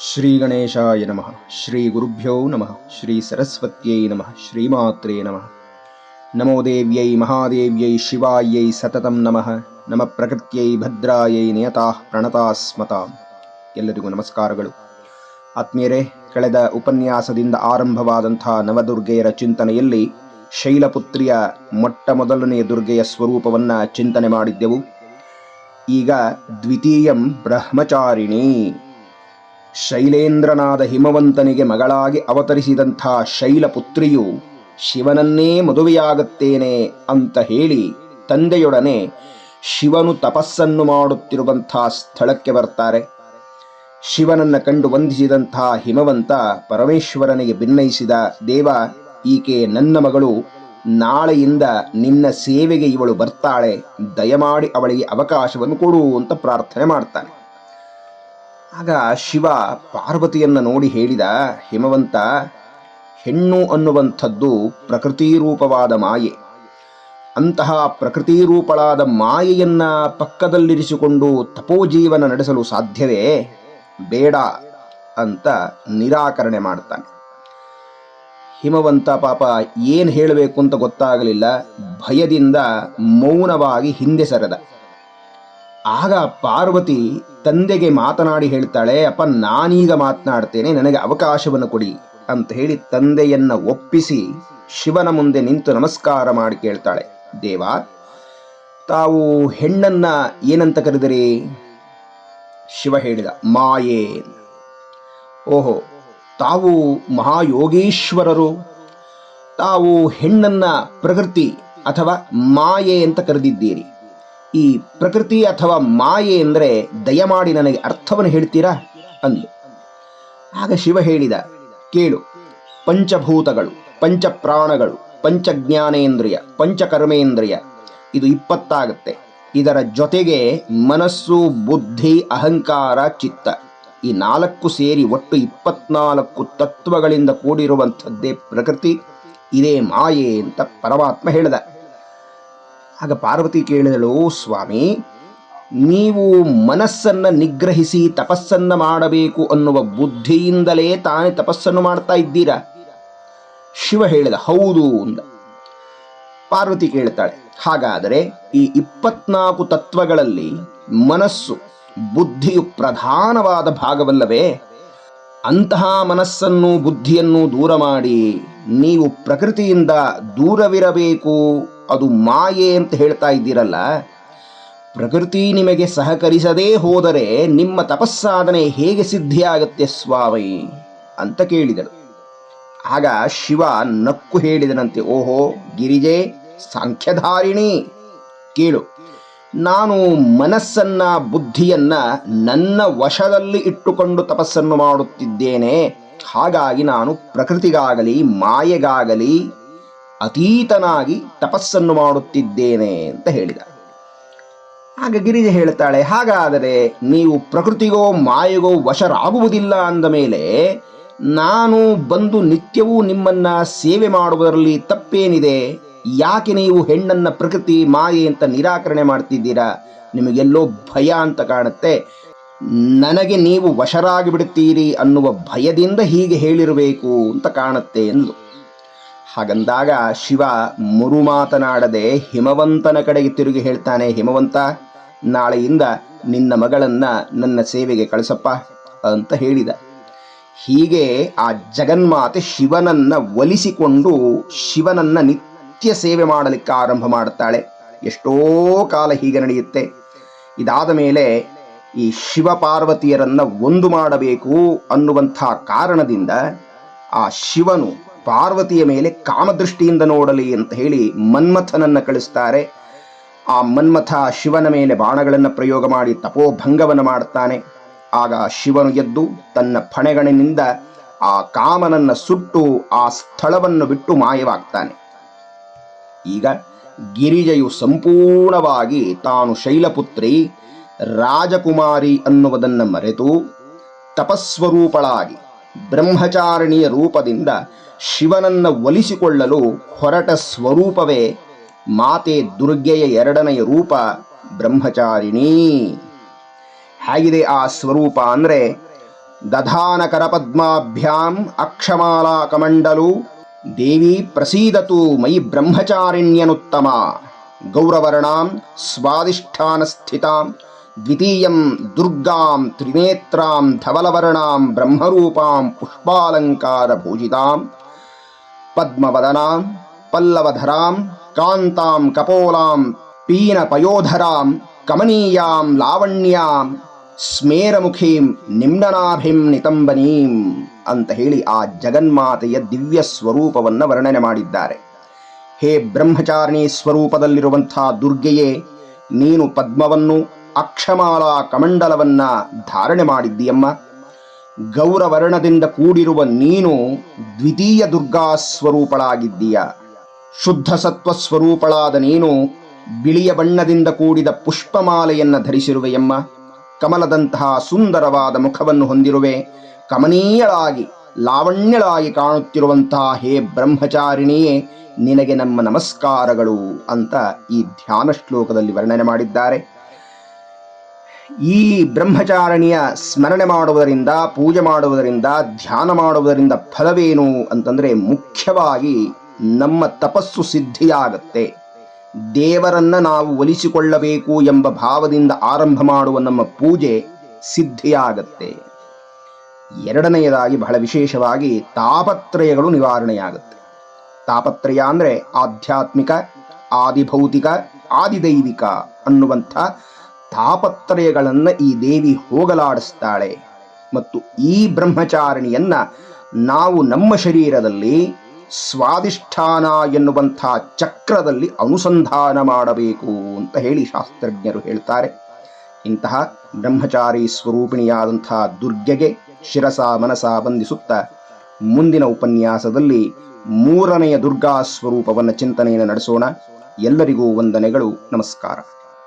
ಶ್ರೀ ಗಣೇಶಾಯ ನಮಃ. ಶ್ರೀ ಗುರುಭ್ಯೋ ನಮಃ. ಶ್ರೀ ಸರಸ್ವತ್ಯೈ ನಮಃ. ಶ್ರೀಮಾತ್ರೇ ನಮಃ. ನಮೋ ದೇವ್ಯೈ, ಮಹಾದೇವ್ಯೈ, ಶಿವಾಯೈ, ಸತತಂ ನಮಃ. ನಮ ಪ್ರಕೃತ್ಯೈ, ಭದ್ರಾಯೈ, ನಿಯತಾಃ ಪ್ರಣತಾಸ್ಮತಾಂ. ಎಲ್ಲರಿಗೂ ನಮಸ್ಕಾರಗಳು. ಆತ್ಮೀಯರೇ, ಕಳೆದ ಉಪನ್ಯಾಸದಿಂದ ಆರಂಭವಾದಂಥ ನವದುರ್ಗೆಯರ ಚಿಂತನೆಯಲ್ಲಿ ಶೈಲಪುತ್ರಿಯ ಮೊಟ್ಟ ಮೊದಲನೆಯ ದುರ್ಗೆಯ ಸ್ವರೂಪವನ್ನು ಚಿಂತನೆ ಮಾಡಿದ್ದೆವು. ಈಗ ದ್ವಿತೀಯಂ ಬ್ರಹ್ಮಚಾರಿಣಿ. ಶೈಲೇಂದ್ರನಾದ ಹಿಮವಂತನಿಗೆ ಮಗಳಾಗಿ ಅವತರಿಸಿದಂಥ ಶೈಲಪುತ್ರಿಯು ಶಿವನನ್ನೇ ಮದುವೆಯಾಗುತ್ತೇನೆ ಅಂತ ಹೇಳಿ ತಂದೆಯೊಡನೆ ಶಿವನು ತಪಸ್ಸನ್ನು ಮಾಡುತ್ತಿರುವಂಥ ಸ್ಥಳಕ್ಕೆ ಬರ್ತಾರೆ. ಶಿವನನ್ನ ಕಂಡು ವಂದಿಸಿದಂಥ ಹಿಮವಂತ ಪರಮೇಶ್ವರನಿಗೆ ಭಿನ್ನಯಿಸಿದ ದೇವ, ಈಕೆ ನನ್ನ ಮಗಳು, ನಾಳೆಯಿಂದ ನಿನ್ನ ಸೇವೆಗೆ ಇವಳು ಬರ್ತಾಳೆ, ದಯಮಾಡಿ ಅವಳಿಗೆ ಅವಕಾಶವನ್ನು ಕೊಡು ಅಂತ ಪ್ರಾರ್ಥನೆ ಮಾಡ್ತಾನೆ. ಆಗ ಶಿವ ಪಾರ್ವತಿಯನ್ನು ನೋಡಿ ಹೇಳಿದ, ಹಿಮವಂತ, ಹೆಣ್ಣು ಅನ್ನುವಂಥದ್ದು ಪ್ರಕೃತಿ ರೂಪವಾದ ಮಾಯೆ. ಅಂತಹ ಪ್ರಕೃತಿ ರೂಪಳಾದ ಮಾಯೆಯನ್ನ ಪಕ್ಕದಲ್ಲಿರಿಸಿಕೊಂಡು ತಪೋಜೀವನ ನಡೆಸಲು ಸಾಧ್ಯವೇ? ಬೇಡ, ಅಂತ ನಿರಾಕರಣೆ ಮಾಡ್ತಾನೆ. ಹಿಮವಂತ ಪಾಪ ಏನು ಹೇಳಬೇಕು ಅಂತ ಗೊತ್ತಾಗಲಿಲ್ಲ. ಭಯದಿಂದ ಮೌನವಾಗಿ ಹಿಂದೆ ಸರದ. ಆಗ ಪಾರ್ವತಿ ತಂದೆಗೆ ಮಾತನಾಡಿ ಹೇಳ್ತಾಳೆ, ಅಪ್ಪ, ನಾನೀಗ ಮಾತನಾಡ್ತೇನೆ, ನನಗೆ ಅವಕಾಶವನ್ನು ಕೊಡಿ ಅಂತ ಹೇಳಿ ತಂದೆಯನ್ನ ಒಪ್ಪಿಸಿ ಶಿವನ ಮುಂದೆ ನಿಂತು ನಮಸ್ಕಾರ ಮಾಡಿ ಕೇಳ್ತಾಳೆ. ದೇವ, ತಾವು ಹೆಣ್ಣನ್ನ ಏನಂತ ಕರೆದಿರಿ? ಶಿವ ಹೇಳಿದ, ಮಾಯೆ. ಓಹೋ, ತಾವು ಮಹಾಯೋಗೀಶ್ವರರು. ತಾವು ಹೆಣ್ಣನ್ನ ಪ್ರಕೃತಿ ಅಥವಾ ಮಾಯೆ ಅಂತ ಕರೆದಿದ್ದೀರಿ. ಈ ಪ್ರಕೃತಿ ಅಥವಾ ಮಾಯೆ ಅಂದರೆ ದಯಮಾಡಿ ನನಗೆ ಅರ್ಥವನ್ನು ಹೇಳ್ತೀರಾ? ಅಂದು ಆಗ ಶಿವ ಹೇಳಿದ, ಕೇಳು, ಪಂಚಭೂತಗಳು, ಪಂಚಪ್ರಾಣಗಳು, ಪಂಚಜ್ಞಾನೇಂದ್ರಿಯ, ಪಂಚಕರ್ಮೇಂದ್ರಿಯ, ಇದು ಇಪ್ಪತ್ತಾಗುತ್ತೆ. ಇದರ ಜೊತೆಗೆ ಮನಸ್ಸು, ಬುದ್ಧಿ, ಅಹಂಕಾರ, ಚಿತ್ತ, ಈ ನಾಲ್ಕು ಸೇರಿ ಒಟ್ಟು ಇಪ್ಪತ್ನಾಲ್ಕು ತತ್ವಗಳಿಂದ ಕೂಡಿರುವಂಥದ್ದೇ ಪ್ರಕೃತಿ. ಇದೇ ಮಾಯೆ ಅಂತ ಪರಮಾತ್ಮ ಹೇಳಿದ. ಆಗ ಪಾರ್ವತಿ ಕೇಳಿದಳು ಸ್ವಾಮಿ, ನೀವು ಮನಸ್ಸನ್ನ ನಿಗ್ರಹಿಸಿ ತಪಸ್ಸನ್ನ ಮಾಡಬೇಕು ಅನ್ನುವ ಬುದ್ಧಿಯಿಂದಲೇ ತಾನೇ ತಪಸ್ಸನ್ನು ಮಾಡ್ತಾ ಇದ್ದೀರಾ? ಶಿವ ಹೇಳಿದ, ಹೌದು ಅಂದ. ಪಾರ್ವತಿ ಕೇಳ್ತಾಳೆ ಹಾಗಾದರೆ ಈ ಇಪ್ಪತ್ನಾಲ್ಕು ತತ್ವಗಳಲ್ಲಿ ಮನಸ್ಸು ಬುದ್ಧಿಯು ಪ್ರಧಾನವಾದ ಭಾಗವಲ್ಲವೇ? ಅಂತಹ ಮನಸ್ಸನ್ನು ಬುದ್ಧಿಯನ್ನು ದೂರ ಮಾಡಿ ನೀವು ಪ್ರಕೃತಿಯಿಂದ ದೂರವಿರಬೇಕು ಅದು ಮಾಯೆ ಅಂತ ಹೇಳ್ತಾ ಇದ್ದೀರಲ್ಲ, ಪ್ರಕೃತಿ ನಿಮಗೆ ಸಹಕರಿಸದೇ ಹೋದರೆ ನಿಮ್ಮ ತಪಸ್ಸಾಧನೆ ಹೇಗೆ ಸಿದ್ಧಿಯಾಗತ್ತೆ ಸ್ವಾಮಿ ಅಂತ ಕೇಳಿದಳು. ಆಗ ಶಿವ ನಕ್ಕು ಹೇಳಿದನಂತೆ, ಓಹೋ ಗಿರಿಜೆ, ಸಾಂಖ್ಯಧಾರಿಣಿ, ಕೇಳು, ನಾನು ಮನಸ್ಸನ್ನ ಬುದ್ಧಿಯನ್ನ ನನ್ನ ವಶದಲ್ಲಿ ಇಟ್ಟುಕೊಂಡು ತಪಸ್ಸನ್ನು ಮಾಡುತ್ತಿದ್ದೇನೆ, ಹಾಗಾಗಿ ನಾನು ಪ್ರಕೃತಿಗಾಗಲಿ, ಮಾಯೆಗಾಗಲಿ ಅತೀತನಾಗಿ ತಪಸ್ಸನ್ನು ಮಾಡುತ್ತಿದ್ದೇನೆ ಅಂತ ಹೇಳಿದ. ಆಗ ಗಿರಿಜೆ ಹೇಳ್ತಾಳೆ, ಹಾಗಾದರೆ ನೀವು ಪ್ರಕೃತಿಗೋ ಮಾಯೆಗೋ ವಶರಾಗುವುದಿಲ್ಲ ಅಂದ ಮೇಲೆ ನಾನು ಬಂದು ನಿತ್ಯವೂ ನಿಮ್ಮನ್ನ ಸೇವೆ ಮಾಡುವುದರಲ್ಲಿ ತಪ್ಪೇನಿದೆ? ಯಾಕೆ ನೀವು ಹೆಣ್ಣನ್ನ ಪ್ರಕೃತಿ ಮಾಯೆ ಅಂತ ನಿರಾಕರಣೆ ಮಾಡ್ತಿದ್ದೀರಾ? ನಿಮಗೆಲ್ಲೋ ಭಯ ಅಂತ ಕಾಣುತ್ತೆ. ನನಗೆ ನೀವು ವಶರಾಗಿ ಬಿಡುತ್ತೀರಿ ಅನ್ನುವ ಭಯದಿಂದ ಹೀಗೆ ಹೇಳಿರಬೇಕು ಅಂತ ಕಾಣುತ್ತೆ ಎಂದು ಹಾಗಂದಾಗ ಶಿವ ಮುರು ಮಾತನಾಡದೆ ಹಿಮವಂತನ ಕಡೆಗೆ ತಿರುಗಿ ಹೇಳ್ತಾನೆ, ಹಿಮವಂತ, ನಾಳೆಯಿಂದ ನಿನ್ನ ಮಗಳನ್ನ ನನ್ನ ಸೇವೆಗೆ ಕಳಿಸಪ್ಪ ಅಂತ ಹೇಳಿದ. ಹೀಗೆ ಆ ಜಗನ್ಮಾತೆ ಶಿವನನ್ನ ಒಲಿಸಿಕೊಂಡು ಶಿವನನ್ನ ನಿತ್ಯ ಸೇವೆ ಮಾಡಲಿಕ್ಕೆ ಆರಂಭ ಮಾಡುತ್ತಾಳೆ ಎಷ್ಟೋ ಕಾಲ ಹೀಗೆ ನಡೆಯುತ್ತೆ. ಇದಾದ ಮೇಲೆ ಈ ಶಿವ ಪಾರ್ವತಿಯರನ್ನ ಒಂದು ಮಾಡಬೇಕು ಅನ್ನುವಂಥ ಕಾರಣದಿಂದ ಆ ಶಿವನು ಪಾರ್ವತಿಯ ಮೇಲೆ ಕಾಮದೃಷ್ಟಿಯಿಂದ ನೋಡಲಿ ಅಂತ ಹೇಳಿ ಮನ್ಮಥನನ್ನು ಕಳಿಸ್ತಾರೆ. ಆ ಮನ್ಮಥ ಶಿವನ ಮೇಲೆ ಬಾಣಗಳನ್ನು ಪ್ರಯೋಗ ಮಾಡಿ ತಪೋಭಂಗವನ್ನು ಮಾಡ್ತಾನೆ. ಆಗ ಶಿವನು ಎದ್ದು ತನ್ನ ಫಣೆಗಣಿನಿಂದ ಆ ಕಾಮನನ್ನು ಸುಟ್ಟು ಆ ಸ್ಥಳವನ್ನು ಬಿಟ್ಟು ಮಾಯವಾಗ್ತಾನೆ. ಈಗ ಗಿರಿಜೆಯು ಸಂಪೂರ್ಣವಾಗಿ ತಾನು ಶೈಲಪುತ್ರಿ, ರಾಜಕುಮಾರಿ ಅನ್ನುವುದನ್ನು ಮರೆತು ತಪಸ್ವರೂಪಳಾಗಿ ಬ್ರಹ್ಮಚಾರಿಣಿಯ ರೂಪದಿಂದ ಶಿವನನ್ನ ಒಲಿಸಿಕೊಳ್ಳಲು ಹೊರಟ ಸ್ವರೂಪವೇ ಮಾತೆ ದುರ್ಗೆಯ ಎರಡನೆಯ ರೂಪ ಬ್ರಹ್ಮಚಾರಿಣಿ. ಹೇಗಿದೆ ಆ ಸ್ವರೂಪ ಅಂದರೆ ದಧಾನ ಕರಪದ್ಮಾಭ್ಯಾಂ ಅಕ್ಷಮಾಲಾ ಕಮಂಡಲು ದೇವಿ ಪ್ರಸೀದತು ಮೈ ಬ್ರಹ್ಮಚಾರಿಣ್ಯನುತ್ತಮ ಗೌರವರ್ಣಾಂ ಸ್ವಾದಿಷ್ಠಾನ ಸ್ಥಿತಾಂ ದ್ವಿತೀಯಂ ದುರ್ಗಾಂ ತ್ರಿನೇತ್ರಾಂ ಧವಲವರ್ಣಾಂ ಬ್ರಹ್ಮರೂಪಾಂ ಪುಷ್ಪಾಲಂಕಾರ ಭೂಷಿತಾಂ ಪದ್ಮವದನಾಂ, ಪಲ್ಲವಧರಾಂ, ಕಾಂತಾಂ ಕಪೋಲಾಂ, ಪೀನಪಯೋಧರಾಂ, ಕಮನೀಯಾಂ ಲಾವಣ್ಯಾಂ, ಸ್ಮೇರಮುಖೀಂ ನಿಮ್ನನಾಭಿಂ ನಿತಂಬನೀಂ ಅಂತ ಹೇಳಿ ಆ ಜಗನ್ಮಾತೆಯ ದಿವ್ಯ ಸ್ವರೂಪವನ್ನು ವರ್ಣನೆ ಮಾಡಿದ್ದಾರೆ. ಹೇ ಬ್ರಹ್ಮಚಾರಿಣಿ ಸ್ವರೂಪದಲ್ಲಿರುವಂಥ ದುರ್ಗೆಯೇ, ನೀನು ಪದ್ಮವನ್ನು ಅಕ್ಷಮಾಲಾ ಕಮಂಡಲವನ್ನ ಧಾರಣೆ ಮಾಡಿದ್ದೀಯಮ್ಮ. ಗೌರವರ್ಣದಿಂದ ಕೂಡಿರುವ ನೀನು ದ್ವಿತೀಯ ದುರ್ಗಾ ಸ್ವರೂಪಳಾಗಿದ್ದೀಯ. ಶುದ್ಧ ಸತ್ವ ಸ್ವರೂಪಳಾದ ನೀನು ಬಿಳಿಯ ಬಣ್ಣದಿಂದ ಕೂಡಿದ ಪುಷ್ಪಮಾಲೆಯನ್ನ ಧರಿಸಿರುವೆಯಮ್ಮ. ಕಮಲದಂತಹ ಸುಂದರವಾದ ಮುಖವನ್ನು ಹೊಂದಿರುವೆ. ಕಮನೀಯಳಾಗಿ, ಲಾವಣ್ಯಳಾಗಿ ಕಾಣುತ್ತಿರುವಂತಹ ಹೇ ಬ್ರಹ್ಮಚಾರಿಣಿಯೇ, ನಿನಗೆ ನಮ್ಮ ನಮಸ್ಕಾರಗಳು ಅಂತ ಈ ಧ್ಯಾನ ಶ್ಲೋಕದಲ್ಲಿ ವರ್ಣನೆ ಮಾಡಿದ್ದಾರೆ. ಈ ಬ್ರಹ್ಮಚಾರಣಿಯ ಸ್ಮರಣೆ ಮಾಡುವುದರಿಂದ, ಪೂಜೆ ಮಾಡುವುದರಿಂದ, ಧ್ಯಾನ ಮಾಡುವುದರಿಂದ ಫಲವೇನು ಅಂತಂದರೆ ಮುಖ್ಯವಾಗಿ ನಮ್ಮ ತಪಸ್ಸು ಸಿದ್ಧಿಯಾಗತ್ತೆ. ದೇವರನ್ನ ನಾವು ಒಲಿಸಿಕೊಳ್ಳಬೇಕು ಎಂಬ ಭಾವದಿಂದ ಆರಂಭ ಮಾಡುವ ನಮ್ಮ ಪೂಜೆ ಸಿದ್ಧಿಯಾಗತ್ತೆ. ಎರಡನೆಯದಾಗಿ ಬಹಳ ವಿಶೇಷವಾಗಿ ತಾಪತ್ರಯಗಳು ನಿವಾರಣೆಯಾಗುತ್ತೆ. ತಾಪತ್ರಯ ಅಂದರೆ ಆಧ್ಯಾತ್ಮಿಕ, ಆದಿಭೌತಿಕ, ಆದಿದೈವಿಕ ಅನ್ನುವಂಥ ತಾಪತ್ರಯಗಳನ್ನು ಈ ದೇವಿ ಹೋಗಲಾಡಿಸ್ತಾಳೆ. ಮತ್ತು ಈ ಬ್ರಹ್ಮಚಾರಿಣಿಯನ್ನ ನಾವು ನಮ್ಮ ಶರೀರದಲ್ಲಿ ಸ್ವಾದಿಷ್ಠಾನ ಎನ್ನುವಂಥ ಚಕ್ರದಲ್ಲಿ ಅನುಸಂಧಾನ ಮಾಡಬೇಕು ಅಂತ ಹೇಳಿ ಶಾಸ್ತ್ರಜ್ಞರು ಹೇಳ್ತಾರೆ. ಇಂತಹ ಬ್ರಹ್ಮಚಾರಿ ಸ್ವರೂಪಿಣಿಯಾದಂಥ ದುರ್ಗೆಗೆ ಶಿರಸ ಮನಸ ಬಂಧಿಸುತ್ತ ಮುಂದಿನ ಉಪನ್ಯಾಸದಲ್ಲಿ ಮೂರನೆಯ ದುರ್ಗಾ ಸ್ವರೂಪವನ್ನು ಚಿಂತನೆಯನ್ನು ನಡೆಸೋಣ. ಎಲ್ಲರಿಗೂ ವಂದನೆಗಳು, ನಮಸ್ಕಾರ.